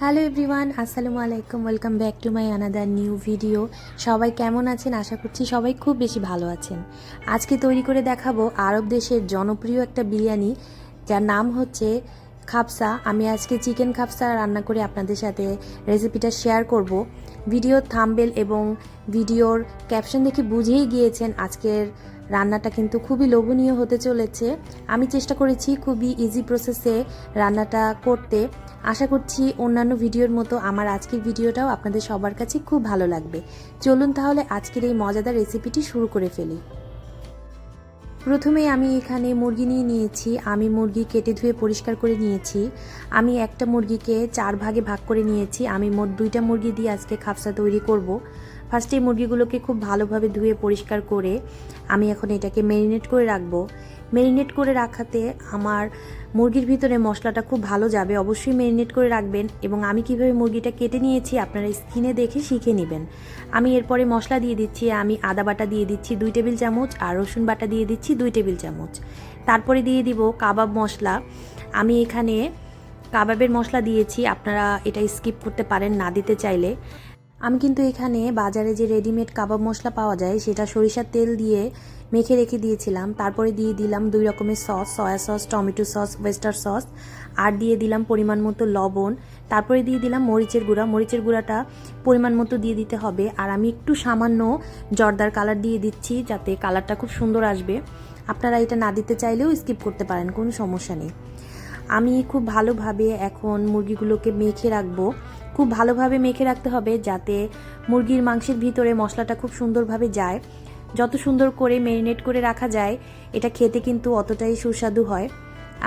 Hello everyone আসসালামু আলাইকুম welcome back to my another new video সবাই কেমন আছেন? আশা করছি সবাই খুব বেশি ভালো আছেন। আজকে তৈরি করে দেখাবো আরব দেশের জনপ্রিয় একটা বিরিয়ানি, যার নাম হচ্ছে খাপসা আমি আজকে চিকেন খাপসা রান্না করে আপনাদের সাথে রেসিপিটা শেয়ার করব। ভিডিওর থাম্বেল এবং ভিডিওর ক্যাপশন দেখে বুঝেই গিয়েছেন আজকের রান্নাটা কিন্তু খুবই লোভনীয় হতে চলেছে। আমি চেষ্টা করেছি খুবই ইজি প্রসেসে রান্নাটা করতে। আশা করছি অন্যান্য ভিডিওর মতো আমার আজকের ভিডিওটাও আপনাদের সবার কাছে খুব ভালো লাগবে। চলুন তাহলে আজকের এই মজাদার রেসিপিটি শুরু করে ফেলি। প্রথমে আমি এখানে মুরগি নিয়ে নিয়েছি। আমি মুরগি কেটে ধুয়ে পরিষ্কার করে নিয়েছি। আমি একটা মুরগিকে চার ভাগে ভাগ করে নিয়েছি। আমি মোট দুইটা মুরগি দিয়ে আজকে খাপসা তৈরি করব। ফার্স্টে মুরগিগুলোকে খুব ভালোভাবে ধুয়ে পরিষ্কার করে আমি এখন এটাকে ম্যারিনেট করে রাখব। ম্যারিনেট করে রাখাতে আমার মুরগির ভিতরে মশলাটা খুব ভালো যাবে। অবশ্যই ম্যারিনেট করে রাখবেন এবং আমি কীভাবে মুরগিটা কেটে নিয়েছি আপনারা স্কিনে দেখে শিখে নেবেন। আমি এরপরে মশলা দিয়ে দিচ্ছি, আমি আদা বাটা দিয়ে দিচ্ছি দুই টেবিল চামচ আর রসুন বাটা দিয়ে দিচ্ছি দুই টেবিল চামচ। তারপরে দিয়ে দিব কাবাব মশলা। আমি এখানে কাবাবের মশলা দিয়েছি, আপনারা এটা স্কিপ করতে পারেন না দিতে চাইলে। আমি কিন্তু এখানে বাজারে যে রেডিমেড কাবাব মশলা পাওয়া যায়, সেটা সরিষার তেল দিয়ে মেখে রেখে দিয়েছিলাম। তারপরে দিয়ে দিলাম দুই রকমের sauce, soya sauce, tomato sauce, oyster sauce, আর দিয়ে দিলাম পরিমাণ মতো লবণ। তারপরে দিয়ে দিলাম মরিচের গুঁড়া। মরিচের গুঁড়াটা পরিমাণ মতো দিয়ে দিতে হবে। আর আমি একটু সামান্য জর্দার কালার দিয়ে দিচ্ছি, যাতে কালারটা খুব সুন্দর আসবে। আপনারা এটা না দিতে চাইলেও স্কিপ করতে পারেন, কোনো সমস্যা নেই। আমি খুব ভালোভাবে এখন মুরগিগুলোকে মেখে রাখব। খুব ভালোভাবে মেখে রাখতে হবে যাতে মুরগির মাংসের ভিতরে মশলাটা খুব সুন্দরভাবে যায়। যত সুন্দর করে মেরিনেট করে রাখা যায়, এটা খেতে কিন্তু অতটাই সুস্বাদু হয়।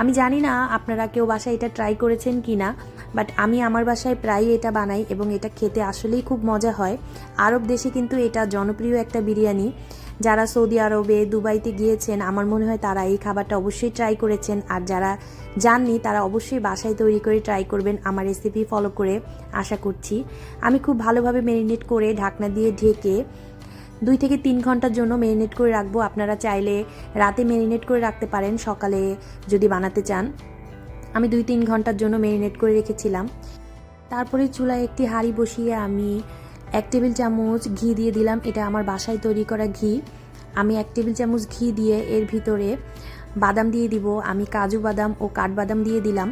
আমি জানি না আপনারা কেউ বাসায় এটা ট্রাই করেছেন কি না বাট আমি আমার বাসায় প্রায়ই এটা বানাই এবং এটা খেতে আসলেই খুব মজা হয়। আরব দেশে কিন্তু এটা জনপ্রিয় একটা বিরিয়ানি। যারা সৌদি আরবে, দুবাইতে গিয়েছেন, আমার মনে হয় তারা এই খাবারটা অবশ্যই ট্রাই করেছেন। আর যারা জাননি তারা অবশ্যই বাসায় তৈরি করে ট্রাই করবেন। আমার রেসিপি ফলো করে আশা করছি। আমি খুব ভালোভাবে ম্যারিনেট করে ঢাকনা দিয়ে ঢেকে দুই থেকে তিন ঘণ্টার জন্য ম্যারিনেট করে রাখব। আপনারা চাইলে রাতে ম্যারিনেট করে রাখতে পারেন, সকালে যদি বানাতে চান। আমি দুই তিন ঘণ্টার জন্য ম্যারিনেট করে রেখেছিলাম। তারপরে চুলায় একটি হাঁড়ি বসিয়ে আমি এক টেবিল চামচ ঘি দিয়ে দিলাম। এটা আমার বাসায় তৈরি করা ঘি। আমি এক টেবিল চামচ ঘি দিয়ে এর ভিতরে বাদাম দিয়ে দিব। আমি কাজু বাদাম ও কাঠবাদাম দিয়ে দিলাম।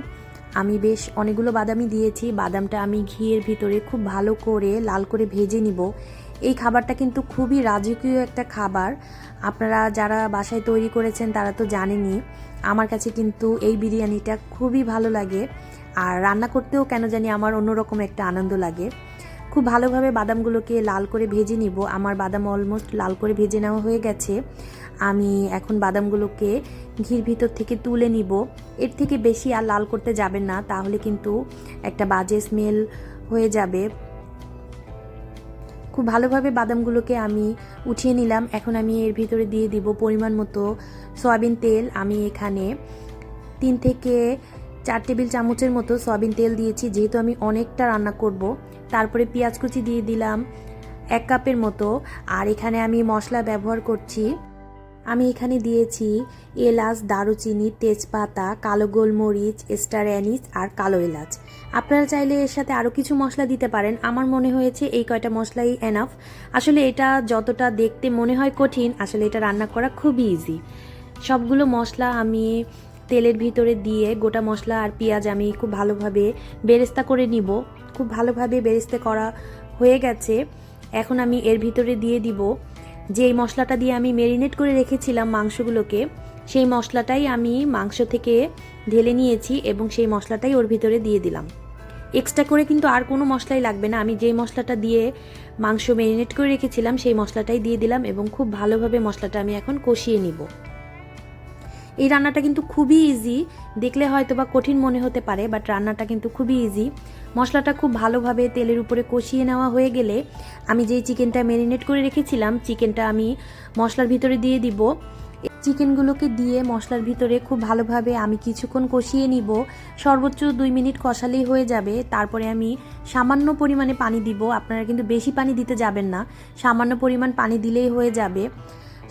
আমি বেশ অনেকগুলো বাদামই দিয়েছি। বাদামটা আমি ঘিয়ের ভিতরে খুব ভালো করে লাল করে ভেজে নিব। এই খাবারটা কিন্তু খুবই রাজকীয় একটা খাবার। আপনারা যারা বাসায় তৈরি করেছেন, তারা তো জানেনই। আমার কাছে কিন্তু এই বিরিয়ানিটা খুবই ভালো লাগে। আর রান্না করতেও কেন জানি আমার অন্যরকম একটা আনন্দ লাগে। খুব ভালোভাবে বাদামগুলোকে লাল করে ভেজে নিব। আমার বাদাম অলমোস্ট লাল করে ভেজে নেওয়া হয়ে গেছে। আমি এখন বাদামগুলোকে ঘির ভিতর থেকে তুলে নিব। এর থেকে বেশি আর লাল করতে যাবেন না, তাহলে কিন্তু একটা বাজে স্মেল হয়ে যাবে। খুব ভালোভাবে বাদামগুলোকে আমি উঠিয়ে নিলাম। এখন আমি এর ভিতরে দিয়ে দিব পরিমাণ মতো সয়াবিন তেল। আমি এখানে তিন থেকে চার টেবিল চামচের মতো সয়াবিন তেল দিয়েছি, যেহেতু আমি অনেকটা রান্না করব। তারপরে পেঁয়াজ কুচি দিয়ে দিলাম এক কাপের মতো। আর এখানে আমি মশলা ব্যবহার করছি। আমি এখানে দিয়েছি এলাচ, দারুচিনি, তেজপাতা, কালো গোলমরিচ স্টার অ্যানিস আর কালো এলাচ। আপনারা চাইলে এর সাথে আরও কিছু মশলা দিতে পারেন। আমার মনে হয়েছে এই কয়টা মশলাই এনাফ আসলে এটা যতটা দেখতে মনে হয় কঠিন, আসলে এটা রান্না করা খুবই ইজি সবগুলো মশলা আমি তেলের ভিতরে দিয়ে গোটা মশলা আর পেঁয়াজ আমি খুব ভালোভাবে বেরেস্তা করে নিব। খুব ভালোভাবে বেরেস্তা করা হয়ে গেছে। এখন আমি এর ভিতরে দিয়ে দিব। যে এই মশলাটা দিয়ে আমি মেরিনেট করে রেখেছিলাম মাংসগুলোকে, সেই মশলাটাই আমি মাংস থেকে ঢেলে নিয়েছি এবং সেই মশলাটাই ওর ভিতরে দিয়ে দিলাম। এক্সট্রা করে কিন্তু আর কোনো মশলাই লাগবে না। আমি যেই মশলাটা দিয়ে মাংস মেরিনেট করে রেখেছিলাম, সেই মশলাটাই দিয়ে দিলাম এবং খুব ভালোভাবে মশলাটা আমি এখন কষিয়ে নিব। এই রান্নাটা কিন্তু খুবই ইজি দেখলে হয়তো বা কঠিন মনে হতে পারে বাট রান্নাটা কিন্তু খুবই ইজি মশলাটা খুব ভালোভাবে তেলের উপরে কষিয়ে নেওয়া হয়ে গেলে আমি যেই চিকেনটা ম্যারিনেট করে রেখেছিলাম চিকেনটা আমি মশলার ভিতরে দিয়ে দিব। চিকেনগুলোকে দিয়ে মশলার ভিতরে খুব ভালোভাবে আমি কিছুক্ষণ কষিয়ে নিব। সর্বোচ্চ দুই মিনিট কষালেই হয়ে যাবে। তারপরে আমি সামান্য পরিমাণে পানি দিব। আপনারা কিন্তু বেশি পানি দিতে যাবেন না। সামান্য পরিমাণ পানি দিলেই হয়ে যাবে।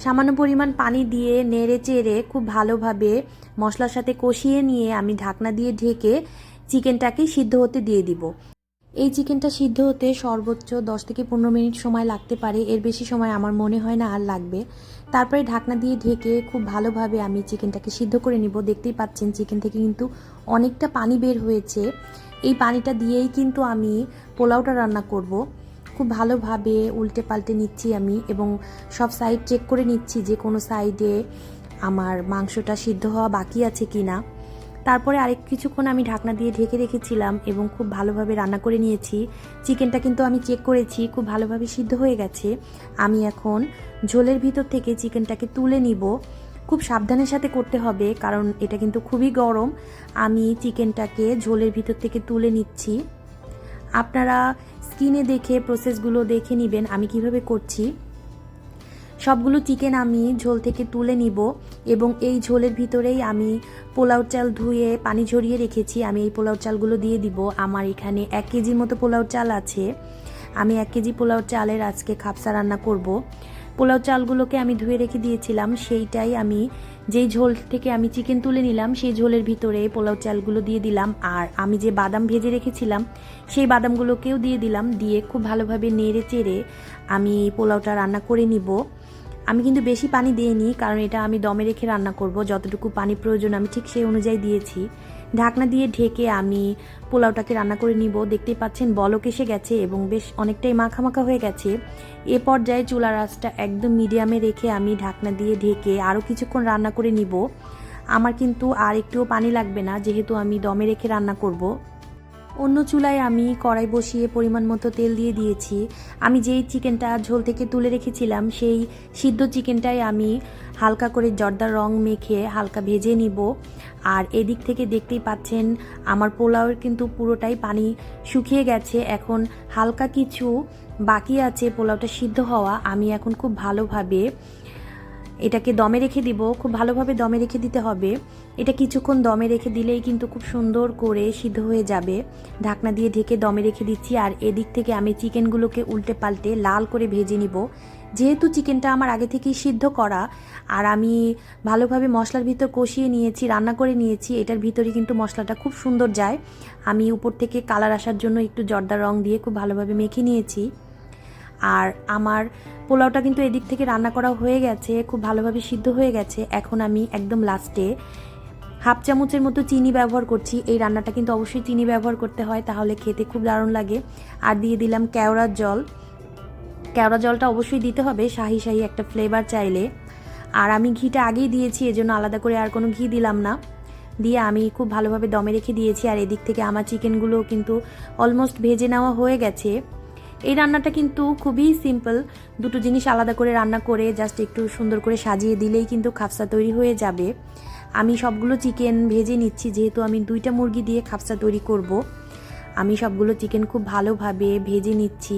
সামান্য পরিমাণ পানি দিয়ে নেড়ে চেড়ে খুব ভালোভাবে মশলার সাথে কষিয়ে নিয়ে আমি ঢাকনা দিয়ে ঢেকে চিকেনটাকে সিদ্ধ হতে দিয়ে দিব। এই চিকেনটা সিদ্ধ হতে সর্বোচ্চ দশ থেকে পনেরো মিনিট সময় লাগতে পারে। এর বেশি সময় আমার মনে হয় না আর লাগবে। তারপরে ঢাকনা দিয়ে ঢেকে খুব ভালোভাবে আমি চিকেনটাকে সিদ্ধ করে নিব। দেখতেই পাচ্ছেন চিকেন থেকে কিন্তু অনেকটা পানি বের হয়েছে। এই পানিটা দিয়েই কিন্তু আমি পোলাওটা রান্না করব। খুব ভালোভাবে উল্টে পাল্টে নিচ্ছি আমি এবং সব সাইড চেক করে নিচ্ছি যে কোনো সাইডে আমার মাংসটা সিদ্ধ হওয়া বাকি আছে কি না তারপরে আরেক কিছুক্ষণ আমি ঢাকনা দিয়ে ঢেকে রেখেছিলাম এবং খুব ভালোভাবে রান্না করে নিয়েছি। চিকেনটা কিন্তু আমি চেক করেছি, খুব ভালোভাবে সিদ্ধ হয়ে গেছে। আমি এখন ঝোলের ভিতর থেকে চিকেনটাকে তুলে নিব। খুব সাবধানের সাথে করতে হবে কারণ এটা কিন্তু খুবই গরম। আমি চিকেনটাকে ঝোলের ভিতর থেকে তুলে নিচ্ছি। আপনারা স্কিনে দেখে প্রসেসগুলো দেখে নেবেন, আমি কীভাবে করছি। সবগুলো চিকেন আমি ঝোল থেকে তুলে নিব এবং এই ঝোলের ভিতরেই আমি পোলাও চাল ধুয়ে পানি ঝরিয়ে রেখেছি। আমি এই পোলাও চালগুলো দিয়ে দিব। আমার এখানে এক কেজির মতো পোলাও চাল আছে। আমি এক কেজি পোলাও চালের আজকে খাপসা রান্না করব। পোলাও চালগুলোকে আমি ধুয়ে রেখে দিয়েছিলাম, সেইটাই আমি যেই ঝোল থেকে আমি চিকেন তুলে নিলাম, সেই ঝোলের ভিতরে পোলাও চালগুলো দিয়ে দিলাম। আর আমি যে বাদাম ভেজে রেখেছিলাম, সেই বাদামগুলোকেও দিয়ে দিলাম। দিয়ে খুব ভালোভাবে নেড়ে চেড়ে আমি পোলাওটা রান্না করে নিব। আমি কিন্তু বেশি পানি দিইনি, কারণ এটা আমি দমে রেখে রান্না করব। যতটুকু পানি প্রয়োজন আমি ঠিক সেই অনুযায়ী দিয়েছি। ঢাকনা দিয়ে ঢেকে আমি পোলাওটাকে রান্না করে নিব। দেখতেই পাচ্ছেন বলক এসে গেছে এবং বেশ অনেকটাই মাখা মাখা হয়ে গেছে। এ পর্যায়ে চুলা আঁচটা একদম মিডিয়ামে রেখে আমি ঢাকনা দিয়ে ঢেকে আরও কিছুক্ষণ রান্না করে নিব। আমার কিন্তু আর একটুও পানি লাগবে না, যেহেতু আমি দমে রেখে রান্না করব। অন্য চুলায় আমি কড়াই বসিয়ে পরিমাণ মতো তেল দিয়ে দিয়েছি। আমি যেই চিকেনটা ঝোল থেকে তুলে রেখেছিলাম, সেই সিদ্ধ চিকেনটাই আমি হালকা করে জর্দার রং মেখে হালকা ভেজে নিব। আর এদিক থেকে দেখতেই পাচ্ছেন, আমার পোলাওয়ের কিন্তু পুরোটাই পানি শুকিয়ে গেছে। এখন হালকা কিছু বাকি আছে পোলাওটা সিদ্ধ হওয়া। আমি এখন খুব ভালোভাবে এটাকে দমে রেখে দিব, খুব ভালোভাবে দমে রেখে দিতে হবে। এটা কিছুক্ষণ দমে রেখে দিলেই কিন্তু খুব সুন্দর করে সিদ্ধ হয়ে যাবে। ঢাকনা দিয়ে ঢেকে দমে রেখে দিচ্ছি, আর এদিক থেকে আমি চিকেনগুলোকে উল্টে পাল্টে লাল করে ভেজে নিব। যেহেতু চিকেনটা আমার আগে থেকেই সিদ্ধ করা, আর আমি ভালোভাবে মশলার ভিতর কষিয়ে নিয়েছি, রান্না করে নিয়েছি, এটার ভিতরে কিন্তু মশলাটা খুব সুন্দর যায়। আমি উপর থেকে কালার আসার জন্য একটু জর্দার রং দিয়ে খুব ভালোভাবে মেখে নিয়েছি। আর আমার পোলাওটা কিন্তু এদিক থেকে রান্না করা হয়ে গেছে, খুব ভালোভাবে সিদ্ধ হয়ে গেছে। এখন আমি একদম লাস্টে হাফ চামচের মতো চিনি ব্যবহার করছি। এই রান্নাটা কিন্তু অবশ্যই চিনি ব্যবহার করতে হয়, তাহলে খেতে খুব দারুণ লাগে। আর দিয়ে দিলাম কেওড়ার জল। কেওড়া জলটা অবশ্যই দিতে হবে, শাহি শাহি একটা ফ্লেভার চাইলে। আর আমি ঘিটা আগেই দিয়েছি, এজন্য আলাদা করে আর কোনো ঘি দিলাম না। দিয়ে আমি খুব ভালোভাবে দমে রেখে দিয়েছি, আর এদিক থেকে আমার চিকেনগুলো কিন্তু অলমোস্ট ভেজে নেওয়া হয়ে গেছে। এই রান্নাটা কিন্তু খুবই সিম্পল দুটো জিনিস আলাদা করে রান্না করে জাস্ট একটু সুন্দর করে সাজিয়ে দিলেই কিন্তু খাপসা তৈরি হয়ে যাবে। আমি সবগুলো চিকেন ভেজে নিচ্ছি, যেহেতু আমি দুইটা মুরগি দিয়ে খাপসা তৈরি করব। আমি সবগুলো চিকেন খুব ভালোভাবে ভেজে নিচ্ছি।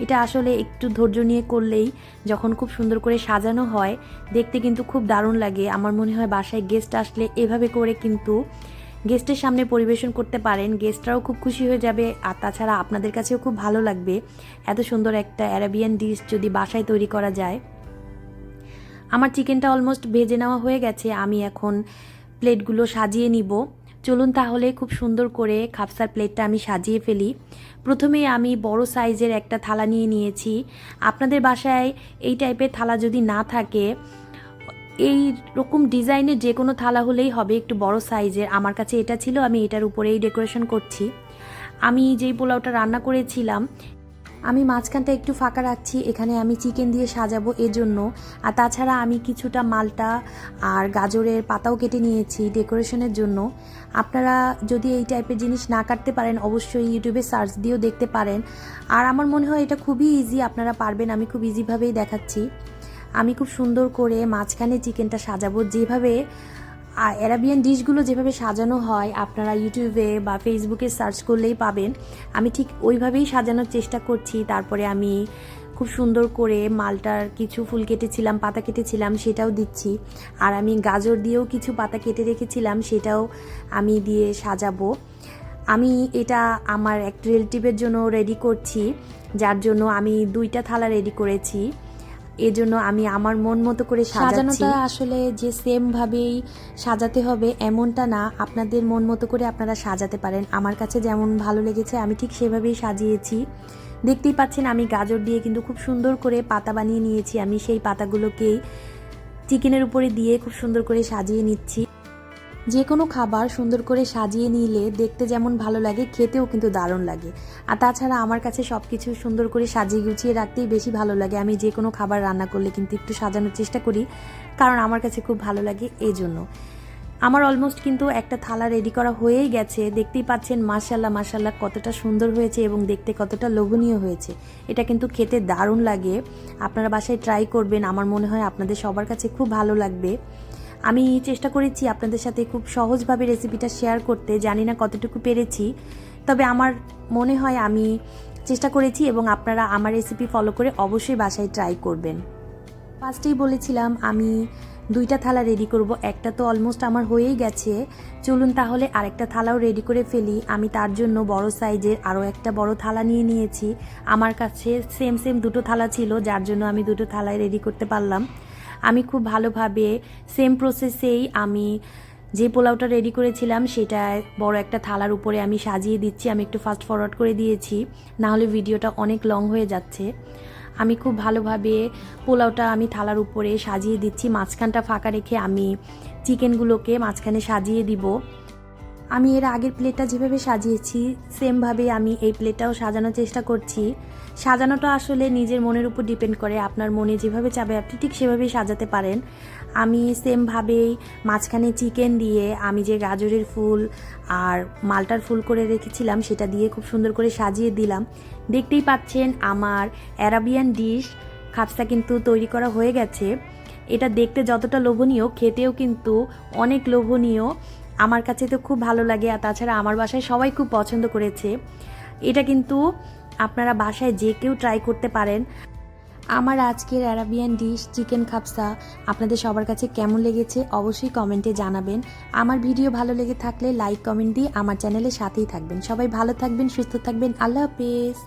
এটা আসলে একটু ধৈর্য নিয়ে করলেই যখন খুব সুন্দর করে সাজানো হয়, দেখতে কিন্তু খুব দারুণ লাগে। আমার মনে হয় বাসায় গেস্ট আসলে এভাবে করে কিন্তু গেস্টের সামনে পরিবেশন করতে পারেন, গেস্টরাও খুব খুশি হয়ে যাবে। আর তাছাড়া আপনাদের কাছেও খুব ভালো লাগবে। এত সুন্দর একটা অ্যারাবিয়ান ডিশ যদি বাসায় তৈরি করা যায়। আমার চিকেনটা অলমোস্ট ভেজে নেওয়া হয়ে গেছে। আমি এখন প্লেটগুলো সাজিয়ে নিব। চলুন তাহলে খুব সুন্দর করে খাপসার প্লেটটা আমি সাজিয়ে ফেলি। প্রথমে আমি বড় সাইজের একটা থালা নিয়ে নিয়েছি। আপনাদের বাসায় এই টাইপের থালা যদি না থাকে এই রকম ডিজাইনের যে কোনো থালা হলেই হবে, একটু বড় সাইজের। আমার কাছে এটা ছিল, আমি এটার উপরেই ডেকোরেশন করছি। আমি যেই পোলাওটা রান্না করেছিলাম, আমি মাঝখানটা একটু ফাঁকা রাখছি, এখানে আমি চিকেন দিয়ে সাজাবো এজন্য। আর তাছাড়া আমি কিছুটা মালটা আর গাজরের পাতাও কেটে নিয়েছি ডেকোরেশনের জন্য। আপনারা যদি এই টাইপের জিনিস না কাটতে পারেন, অবশ্যই ইউটিউবে সার্চ দিয়েও দেখতে পারেন। আর আমার মনে হয় এটা খুবই ইজি আপনারা পারবেন, আমি খুব ইজিভাবেই দেখাচ্ছি। আমি খুব সুন্দর করে মাঝখানে চিকেনটা সাজাবো। যেভাবে আর অ্যারাবিয়ান ডিশগুলো যেভাবে সাজানো হয়, আপনারা ইউটিউবে বা ফেসবুকে সার্চ করলেই পাবেন। আমি ঠিক ওইভাবেই সাজানোর চেষ্টা করছি। তারপরে আমি খুব সুন্দর করে মালটার কিছু ফুল কেটেছিলাম, পাতা কেটেছিলাম, সেটাও দিচ্ছি। আর আমি গাজর দিয়েও কিছু পাতা কেটে রেখেছিলাম, সেটাও আমি দিয়ে সাজাবো। আমি এটা আমার এক রিলেটিভের জন্য রেডি করছি, যার জন্য আমি দুইটা থালা রেডি করেছি। এজন্য আমি আমার মন মতো করে সাজানোটা আসলে যে সেম ভাবেই সাজাতে হবে এমনটা না। আপনাদের মন মতো করে আপনারা সাজাতে পারেন। আমার কাছে যেমন ভালো লেগেছে, আমি ঠিক সেভাবেই সাজিয়েছি। দেখতেই পাচ্ছেন আমি গাজর দিয়ে কিন্তু খুব সুন্দর করে পাতা বানিয়ে নিয়েছি। আমি সেই পাতাগুলোকেই চিকেনের উপরে দিয়ে খুব সুন্দর করে সাজিয়ে নিচ্ছি। যে কোনো খাবার সুন্দর করে সাজিয়ে নিলে দেখতে যেমন ভালো লাগে, খেতেও কিন্তু দারুণ লাগে। আর তাছাড়া আমার কাছে সব কিছু সুন্দর করে সাজিয়ে গুছিয়ে রাখতেই বেশি ভালো লাগে। আমি যে কোনো খাবার রান্না করলে কিন্তু একটু সাজানোর চেষ্টা করি, কারণ আমার কাছে খুব ভালো লাগে এই জন্য আমার অলমোস্ট কিন্তু একটা থালা রেডি করা হয়েই গেছে। দেখতেই পাচ্ছেন মাশাল্লাহ মাশাল্লাহ কতটা সুন্দর হয়েছে এবং দেখতে কতটা লোভনীয় হয়েছে। এটা কিন্তু খেতে দারুণ লাগে। আপনারা বাসায় ট্রাই করবেন। আমার মনে হয় আপনাদের সবার কাছে খুব ভালো লাগবে। আমি চেষ্টা করেছি আপনাদের সাথে খুব সহজভাবে রেসিপিটা শেয়ার করতে, জানি না কতটুকু পেরেছি। তবে আমার মনে হয় আমি চেষ্টা করেছি এবং আপনারা আমার রেসিপি ফলো করে অবশ্যই বাসায় ট্রাই করবেন। ফার্স্টেই বলেছিলাম, আমি দুইটা থালা রেডি করব। একটা তো অলমোস্ট আমার হয়েই গেছে। চলুন তাহলে আরেকটা থালাও রেডি করে ফেলি। আমি তার জন্য বড় সাইজের আরও একটা বড় থালা নিয়ে নিয়েছি। আমার কাছে সেম সেম দুটো থালা ছিল, যার জন্য আমি দুটো থালায় রেডি করতে পারলাম। আমি খুব ভালোভাবে সেম প্রসেসেই আমি যে পোলাওটা রেডি করেছিলাম, সেটা বড় একটা থালার উপরে আমি সাজিয়ে দিচ্ছি, আমি একটু ফাস্ট ফরওয়ার্ড করে দিয়েছি না হলে ভিডিওটা অনেক লং হয়ে যাচ্ছে। আমি খুব ভালোভাবে পোলাওটা আমি থালার উপরে সাজিয়ে দিচ্ছি, মাঝখানটা ফাঁকা রেখে আমি চিকেনগুলোকে মাঝখানে সাজিয়ে দিব। আমি এর আগের প্লেটটা যেভাবে সাজিয়েছি, সেমভাবে আমি এই প্লেটটাও সাজানোর চেষ্টা করছি। সাজানোটা আসলে নিজের মনের উপর ডিপেন্ড করে, আপনার মনে যেভাবে চাবে আপনি ঠিক সেভাবেই সাজাতে পারেন। আমি সেমভাবেই মাঝখানে চিকেন দিয়ে আমি যে গাজরের ফুল আর মালটার ফুল করে রেখেছিলাম, সেটা দিয়ে খুব সুন্দর করে সাজিয়ে দিলাম। দেখতেই পাচ্ছেন আমার অ্যারাবিয়ান ডিশ খাপসা কিন্তু তৈরি করা হয়ে গেছে। এটা দেখতে যতটা লোভনীয়, খেতেও কিন্তু অনেক লোভনীয়। আমার কাছে তো খুব ভালো লাগে আর তাছাড়া আমার বাসায় সবাই খুব পছন্দ করেছে। এটা কিন্তু আপনারা বাসায় যে কেউ ট্রাই করতে পারেন। আমার আজকের অ্যারাবিয়ান ডিশ চিকেন খাপসা আপনাদের সবার কাছে কেমন লেগেছে অবশ্যই কমেন্টে জানাবেন। আমার ভিডিও ভালো লেগে থাকলে লাইক কমেন্ট দিয়ে আমার চ্যানেলের সাথেই থাকবেন। সবাই ভালো থাকবেন, সুস্থ থাকবেন। আল্লাহ হাফেজ।